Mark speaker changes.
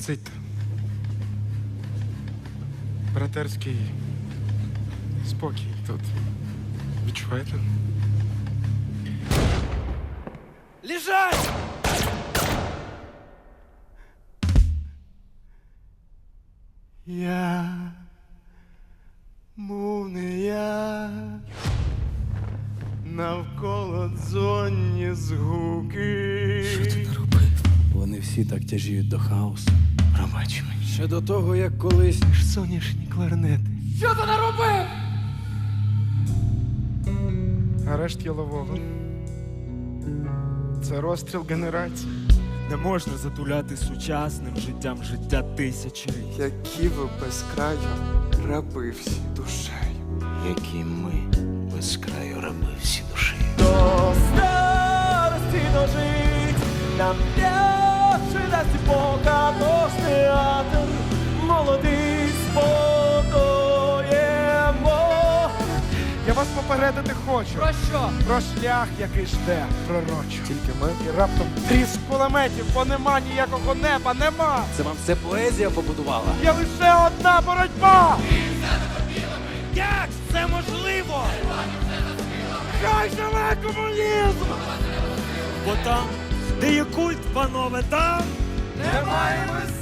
Speaker 1: Цить. Братерський спокій тут. Відчуваєте?
Speaker 2: Лежать! Я був не я, навколо дзонні згуки. Що ти наробив?
Speaker 3: Вони всі так тяжіють до хаосу.
Speaker 2: Пробач мені.
Speaker 3: Ще до того, як колись
Speaker 2: Ж соняшні кларнети.
Speaker 1: Арешт Ялового. Це розстріл генерації.
Speaker 2: Не можна затуляти сучасним життям життя тисячі.
Speaker 4: які ви без краю раби всі душею.
Speaker 5: які ми без краю раби всі душі.
Speaker 2: До старості дожить, нам п'яче дасть
Speaker 1: Я вас попередити хочу. Про що? Про шлях, який жде пророчо. Тільки ми і раптом тріск кулеметів, бо нема ніякого неба, нема.
Speaker 3: це вам все поезія побудувала.
Speaker 1: Є лише одна боротьба.
Speaker 2: Як це можливо?
Speaker 1: Хай живе комунізм!
Speaker 2: Бо там, де є культ, панове, там
Speaker 1: Немає мистецтва